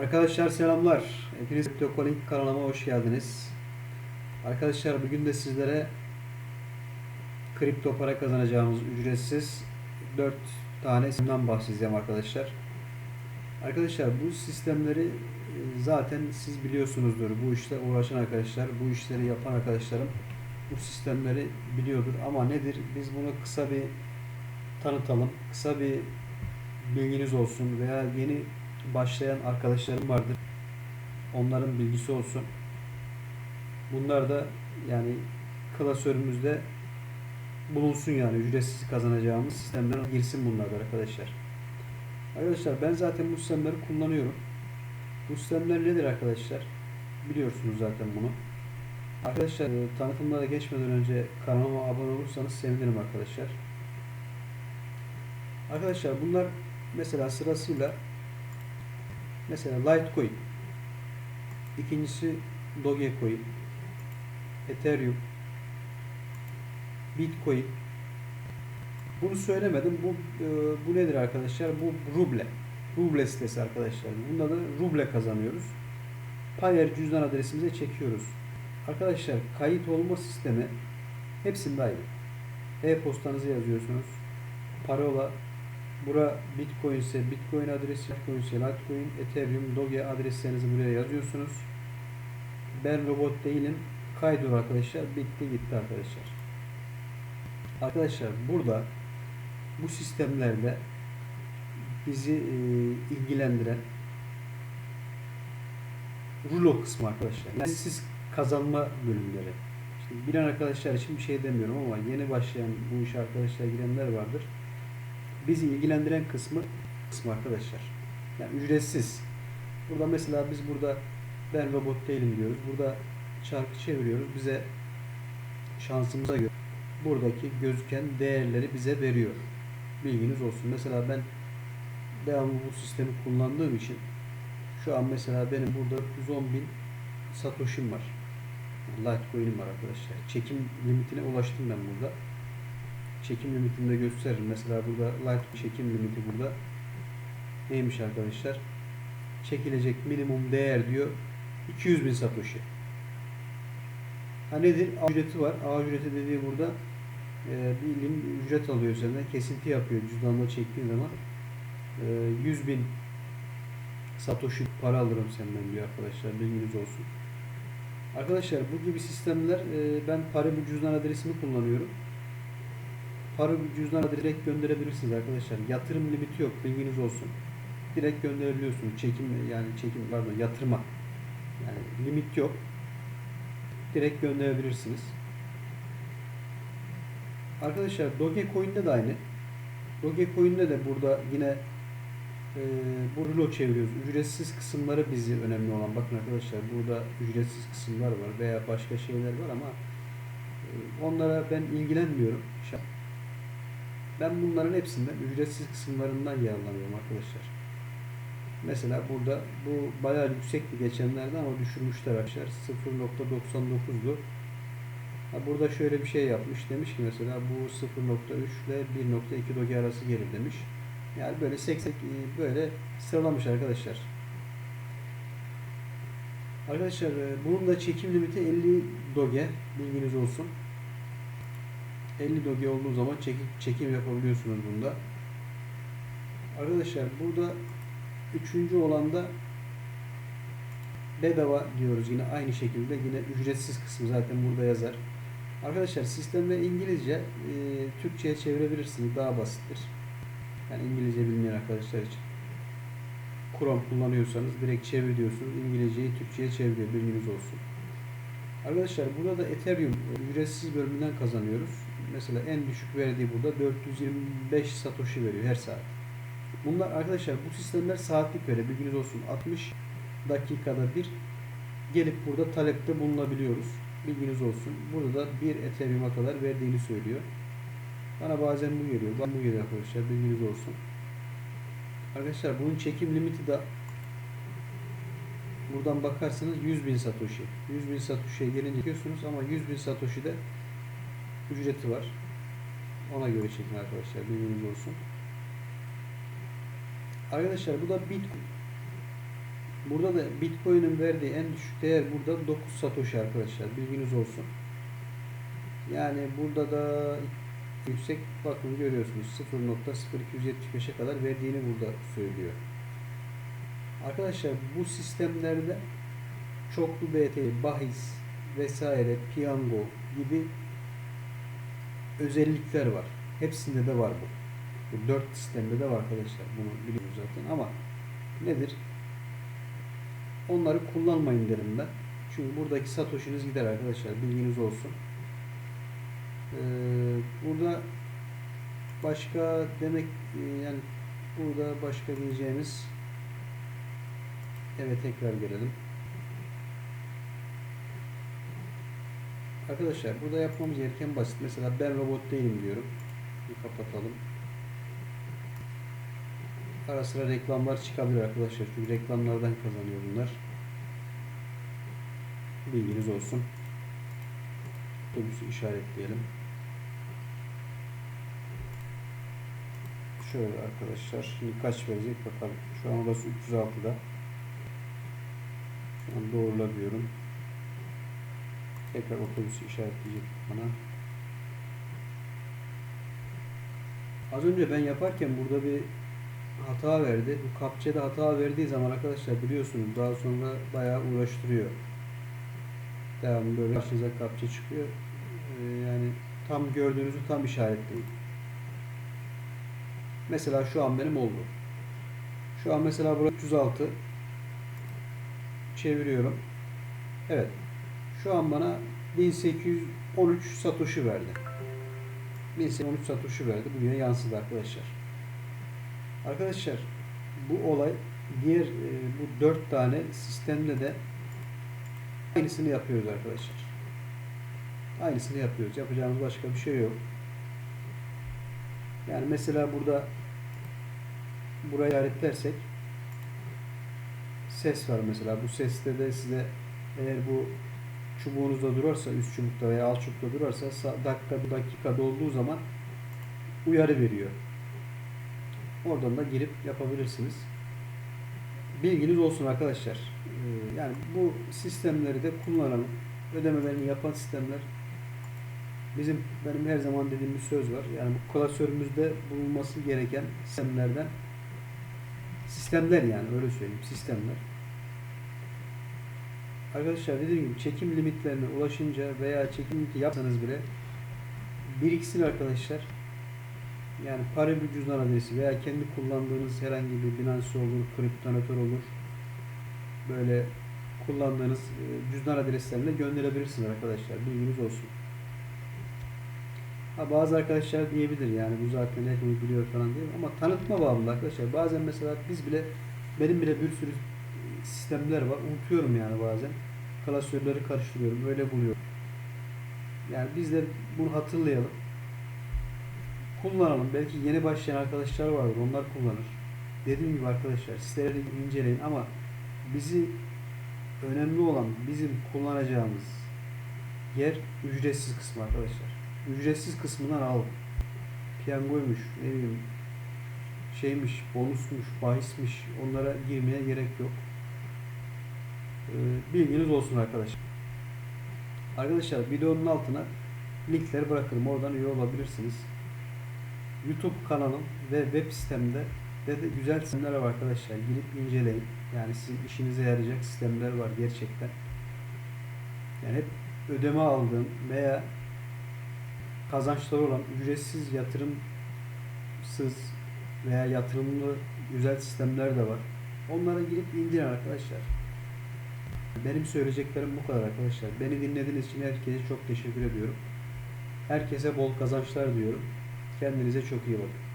Arkadaşlar selamlar. Hepiniz CryptoCoin kanalıma hoş geldiniz. Arkadaşlar bugün de sizlere kripto para kazanacağımız ücretsiz 4 tane sistemden bahsedeceğim arkadaşlar. Arkadaşlar bu sistemleri e, zaten siz biliyorsunuzdur. Bu işle uğraşan arkadaşlar, bu işleri yapan arkadaşlarım bu sistemleri biliyordur. Ama nedir? Biz bunu kısa bir tanıtalım. Kısa bir bilginiz olsun veya yeni başlayan arkadaşlarım vardır. Onların bilgisi olsun. Bunlar da yani klasörümüzde bulunsun yani ücretsiz kazanacağımız sistemlere girsin bunlar da arkadaşlar. Arkadaşlar ben zaten bu sistemleri kullanıyorum. Bu sistemler nedir arkadaşlar? Biliyorsunuz zaten bunu. Arkadaşlar e, tanıtımlara geçmeden önce kanalıma abone olursanız sevinirim arkadaşlar. Arkadaşlar bunlar mesela sırasıyla mesela Litecoin ikincisi Dogecoin Ethereum Bitcoin bunu söylemedim. Bu e, bu nedir arkadaşlar? Bu ruble. Ruble sitesi arkadaşlar. Bunda da ruble kazanıyoruz. Payer cüzdan adresimize çekiyoruz. Arkadaşlar kayıt olma sistemi hepsinde aynı. E-postanızı yazıyorsunuz. Parola Bura Bitcoin ise Bitcoin adresi, Bitcoin ise Litecoin, Ethereum, Doge adreslerinizi buraya yazıyorsunuz. Ben robot değilim. Kaydır arkadaşlar. Bitti gitti arkadaşlar. Arkadaşlar burada bu sistemlerde bizi e, ilgilendiren rulo kısmı arkadaşlar. Yani siz kazanma bölümleri. İşte bilen arkadaşlar için bir şey demiyorum ama yeni başlayan bu işe arkadaşlar girenler vardır. Bizi ilgilendiren kısmı kısmı arkadaşlar. Yani ücretsiz. Burada mesela biz burada ben robot değilim diyoruz. Burada çarkı çeviriyoruz. Bize şansımıza göre buradaki gözüken değerleri bize veriyor. Bilginiz olsun. Mesela ben devamlı bu sistemi kullandığım için şu an mesela benim burada 110 bin Satoshi'm var. Litecoin'im var arkadaşlar. Çekim limitine ulaştım ben burada. Çekim limitini de gösteririm. Mesela burada Litecoin çekim limiti burada. Neymiş arkadaşlar? Çekilecek minimum değer diyor 200 bin Satoshi. Ha nedir? A ücreti var. A ücreti dediği burada e, bir lim ücret alıyor senden. Kesinti yapıyor cüzdanla çektiğin zaman. E, 100 bin Satoshi para alırım senden diyor arkadaşlar. Bilginiz olsun. Arkadaşlar bu gibi sistemler e, ben para bu cüzdan adresimi kullanıyorum. Para cüzdana direkt gönderebilirsiniz arkadaşlar. Yatırım limiti yok. Bilginiz olsun. Direkt gönderebiliyorsunuz. Çekim yani çekim pardon yatırma. Yani limit yok. Direkt gönderebilirsiniz. Arkadaşlar Dogecoin'de de aynı. Dogecoin'de de burada yine e, bu rulo çeviriyoruz. Ücretsiz kısımları bizi önemli olan. Bakın arkadaşlar burada ücretsiz kısımlar var veya başka şeyler var ama e, onlara ben ilgilenmiyorum. Ben bunların hepsinden ücretsiz kısımlarından yararlanıyorum arkadaşlar. Mesela burada bu bayağı yüksekti geçenlerde ama düşürmüşler arkadaşlar. 0.99'du. Ha burada şöyle bir şey yapmış. Demiş ki mesela bu 0.3 ile 1.2 doge arası gelir demiş. Yani böyle 80 böyle sıralamış arkadaşlar. Arkadaşlar bunun da çekim limiti 50 doge. Bilginiz olsun. 50 doge olduğu zaman çekim, çekim yapabiliyorsunuz bunda. Arkadaşlar burada üçüncü olanda bedava diyoruz yine aynı şekilde yine ücretsiz kısmı zaten burada yazar. Arkadaşlar sistemde İngilizce e, Türkçe'ye çevirebilirsiniz daha basittir. Yani İngilizce bilmeyen arkadaşlar için. Chrome kullanıyorsanız direkt çevir diyorsunuz. İngilizceyi Türkçe'ye çeviriyor bilginiz olsun. Arkadaşlar burada da Ethereum ücretsiz bölümünden kazanıyoruz. Mesela en düşük verdiği burada 425 Satoshi veriyor her saat. Bunlar arkadaşlar bu sistemler saatlik veriyor. Bilginiz olsun 60 dakikada bir gelip burada talepte bulunabiliyoruz. Bilginiz olsun. Burada da bir Ethereum'a kadar verdiğini söylüyor. Bana bazen bu geliyor. Bazen bu geliyor arkadaşlar. Bilginiz olsun. Arkadaşlar bunun çekim limiti de buradan bakarsanız 100 bin Satoshi. 100 bin Satoshi'ye gelince diyorsunuz ama 100 bin Satoshi'de ücreti var. Ona göre çekin arkadaşlar. Bilginiz olsun. Arkadaşlar bu da Bitcoin. Burada da Bitcoin'in verdiği en düşük değer burada 9 Satoshi arkadaşlar. Bilginiz olsun. Yani burada da yüksek bakın görüyorsunuz 0.0275'e kadar verdiğini burada söylüyor. Arkadaşlar bu sistemlerde çoklu BT, bahis vesaire, piyango gibi özellikler var. Hepsinde de var bu. Bu dört sistemde de var arkadaşlar. Bunu biliyoruz zaten ama nedir? Onları kullanmayın derim ben. Çünkü buradaki satoshiniz gider arkadaşlar. Bilginiz olsun. Ee, burada başka demek e, yani burada başka diyeceğimiz evet tekrar gelelim. Arkadaşlar burada yapmamız gereken basit. Mesela ben robot değilim diyorum. Bir kapatalım. Ara sıra reklamlar çıkabilir arkadaşlar. Çünkü reklamlardan kazanıyor bunlar. Bilginiz olsun. Otobüsü işaretleyelim. Şöyle arkadaşlar. Şimdi kaç verecek bakalım. Şu an orası 306'da. Şu an doğrula diyorum. Tekrar otobüsü işaretleyecek bana. Az önce ben yaparken burada bir hata verdi. Bu kapçada hata verdiği zaman arkadaşlar biliyorsunuz daha sonra bayağı uğraştırıyor. Devamlı böyle karşınıza kapça çıkıyor. Ee, yani tam gördüğünüzü tam işaretleyin. Mesela şu an benim oldu. Şu an mesela burası 306 çeviriyorum. Evet. Şu an bana 1813 satoshi verdi. 1813 satoshi verdi. Bugüne yansıdı arkadaşlar. Arkadaşlar bu olay diğer e, bu dört tane sistemde de aynısını yapıyoruz arkadaşlar. Aynısını yapıyoruz. Yapacağımız başka bir şey yok. Yani mesela burada buraya işaretlersek ses var mesela. Bu seste de size eğer bu çubuğunuzda durarsa üst çubukta veya alt çubukta durarsa sa- dakika dakikada olduğu zaman uyarı veriyor. Oradan da girip yapabilirsiniz. Bilginiz olsun arkadaşlar. Ee, Yani bu sistemleri de kullanalım. Ödemelerini yapan sistemler bizim benim her zaman dediğim bir söz var. Yani bu klasörümüzde bulunması gereken sistemlerden sistemler yani öyle söyleyeyim sistemler. Arkadaşlar dediğim gibi çekim limitlerine ulaşınca veya çekim limiti yapsanız bile biriksin arkadaşlar. Yani para bir cüzdan adresi veya kendi kullandığınız herhangi bir Binance olur, kriptonatör olur. Böyle kullandığınız e, cüzdan adreslerine gönderebilirsiniz arkadaşlar. Bilginiz olsun. Ha, bazı arkadaşlar diyebilir yani bu zaten hepimiz biliyor falan diye ama tanıtma bağımlı arkadaşlar. Bazen mesela biz bile benim bile bir sürü sistemler var. Unutuyorum yani bazen. Klasörleri karıştırıyorum. Öyle buluyorum. Yani biz de bunu hatırlayalım. Kullanalım. Belki yeni başlayan arkadaşlar vardır. Onlar kullanır. Dediğim gibi arkadaşlar siteleri inceleyin ama bizi önemli olan bizim kullanacağımız yer ücretsiz kısmı arkadaşlar. Ücretsiz kısmından alın. Piyangoymuş, ne bileyim şeymiş, bonusmuş, bahismiş onlara girmeye gerek yok. Ee, bilginiz olsun arkadaşlar. Arkadaşlar videonun altına linkleri bırakırım. Oradan üye olabilirsiniz. YouTube kanalım ve web sitemde de, de güzel sistemler var arkadaşlar. Girip inceleyin. Yani sizin işinize yarayacak sistemler var gerçekten. Yani hep ödeme aldığım veya kazançları olan ücretsiz yatırımsız veya yatırımlı güzel sistemler de var. Onlara girip indirin arkadaşlar. Benim söyleyeceklerim bu kadar arkadaşlar. Beni dinlediğiniz için herkese çok teşekkür ediyorum. Herkese bol kazançlar diyorum. Kendinize çok iyi bakın.